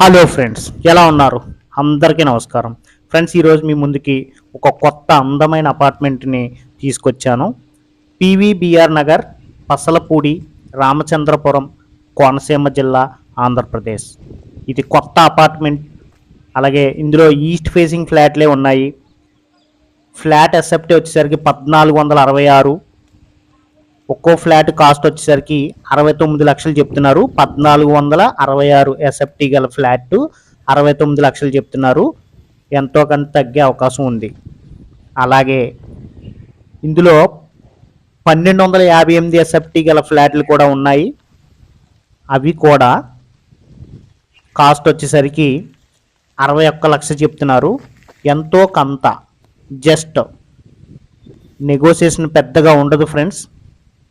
Hello friends ఎలా ఉన్నారు? అందరికీ నమస్కారం. ఫ్రెండ్స్ ఈరోజు మీ ముందుకి ఒక కొత్త అందమైన అపార్ట్మెంట్ని తీసుకొచ్చాను. పీవీబీఆర్ నగర్ పసలపూడి రామచంద్రపురం కోనసీమ జిల్లా ఆంధ్రప్రదేశ్. ఇది కొత్త అపార్ట్మెంట్. అలాగే ఇందులో ఈస్ట్ ఫేసింగ్ ఫ్లాట్లే ఉన్నాయి. ఫ్లాట్ ఎసెప్ట్ వచ్చేసరికి పద్నాలుగు వందల అరవై ఆరు. ఒక్కో ఫ్లాట్ కాస్ట్ వచ్చేసరికి అరవై తొమ్మిది లక్షలు చెప్తున్నారు. పద్నాలుగు వందల అరవై ఆరు ఎస్ఎఫ్టీ గల ఫ్లాట్ అరవై తొమ్మిది లక్షలు చెప్తున్నారు. ఎంతో కొంత తగ్గే అవకాశం ఉంది. అలాగే ఇందులో పన్నెండు వందల యాభై ఎనిమిది ఎస్ఎఫ్టీ గల ఫ్లాట్లు కూడా ఉన్నాయి. అవి కూడా కాస్ట్ వచ్చేసరికి అరవై ఒక్క లక్ష చెప్తున్నారు. ఎంతో కొంత జస్ట్ నెగోసియేషన్ పెద్దగా ఉండదు ఫ్రెండ్స్.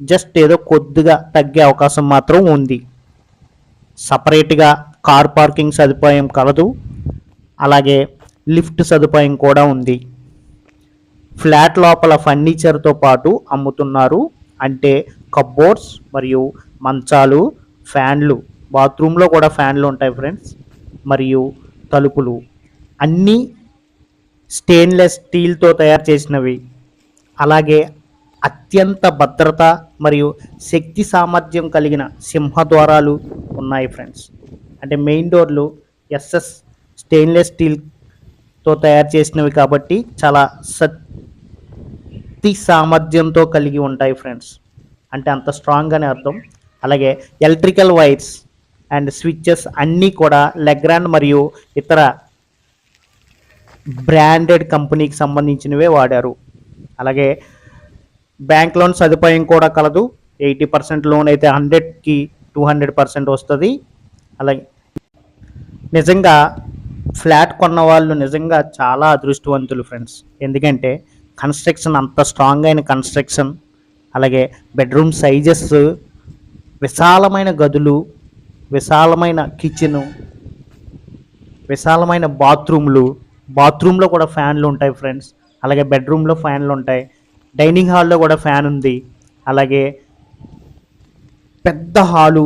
జస్ట్ ఏదో కొద్దిగా తగ్గే అవకాశం మాత్రం ఉంది. సపరేట్గా కార్ పార్కింగ్ సదుపాయం కలదు. అలాగే లిఫ్ట్ సదుపాయం కూడా ఉంది. ఫ్లాట్ లోపల ఫర్నిచర్తో పాటు అమ్ముతున్నారు. అంటే కబ్బోర్డ్స్ మరియు మంచాలు ఫ్యాన్లు బాత్రూంలో కూడా ఫ్యాన్లు ఉంటాయి ఫ్రెండ్స్ మరియు తలుపులు. అన్నీ స్టెయిన్లెస్ స్టీల్తో తయారు చేసినవి. అలాగే అత్యంత భద్రత మరియు శక్తి సామర్థ్యం కలిగిన సింహద్వారాలు ఉన్నాయి ఫ్రెండ్స్ అంటే మెయిన్ డోర్లు ఎస్ఎస్ స్టెయిన్లెస్ స్టీల్తో తయారు చేసినవి కాబట్టి చాలా శక్తి సామర్థ్యంతో కలిగి ఉంటాయి ఫ్రెండ్స్ అంటే అంత స్ట్రాంగ్ అని అర్థం. అలాగే ఎలక్ట్రికల్ వైర్స్ అండ్ స్విచ్చెస్ అన్నీ కూడా లెగ్రాండ్ మరియు ఇతర బ్రాండెడ్ కంపెనీకి సంబంధించినవే వాడారు. అలాగే బ్యాంక్ లోన్ సదుపాయం కూడా కలదు. ఎయిటీ పర్సెంట్ లోన్ అయితే హండ్రెడ్కి టూ హండ్రెడ్ పర్సెంట్ వస్తుంది. అలాగే నిజంగా ఫ్లాట్ కొన్న వాళ్ళు నిజంగా చాలా అదృష్టవంతులు ఫ్రెండ్స్. ఎందుకంటే కన్స్ట్రక్షన్ అంత స్ట్రాంగ్ అయిన కన్స్ట్రక్షన్ అలాగే బెడ్రూమ్ సైజెస్ విశాలమైన గదులు విశాలమైన కిచెను విశాలమైన బాత్రూమ్లు బాత్రూంలో కూడా ఫ్యాన్లు ఉంటాయి ఫ్రెండ్స్. అలాగే బెడ్రూమ్లో ఫ్యాన్లు ఉంటాయి. డైనింగ్ హాల్లో కూడా ఫ్యాన్ ఉంది. అలాగే పెద్ద హాలు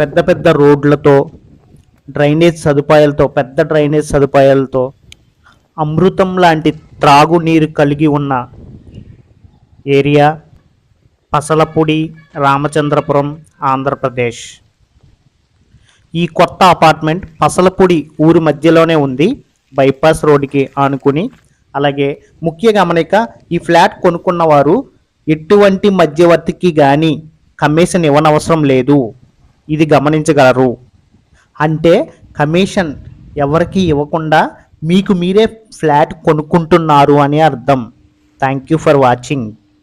పెద్ద పెద్ద రోడ్లతో డ్రైనేజ్ సదుపాయాలతో పెద్ద డ్రైనేజ్ సదుపాయాలతో అమృతం లాంటి త్రాగునీరు కలిగి ఉన్న ఏరియా పసలపూడి రామచంద్రపురం ఆంధ్రప్రదేశ్. ఈ కొత్త అపార్ట్మెంట్ పసలపూడి ఊరి మధ్యలోనే ఉంది. బైపాస్ రోడ్డుకి ఆనుకుని అలాగే ముఖ్య గమనిక ఈ ఫ్లాట్ కొనుక్కున్న వారు ఎటువంటి మధ్యవర్తికి కానీ కమిషన్ ఇవ్వనవసరం లేదు. ఇది గమనించగలరు. అంటే కమిషన్ ఎవరికి ఇవ్వకుండా మీకు మీరే ఫ్లాట్ కొనుక్కుంటున్నారు అని అర్థం. Thank you for watching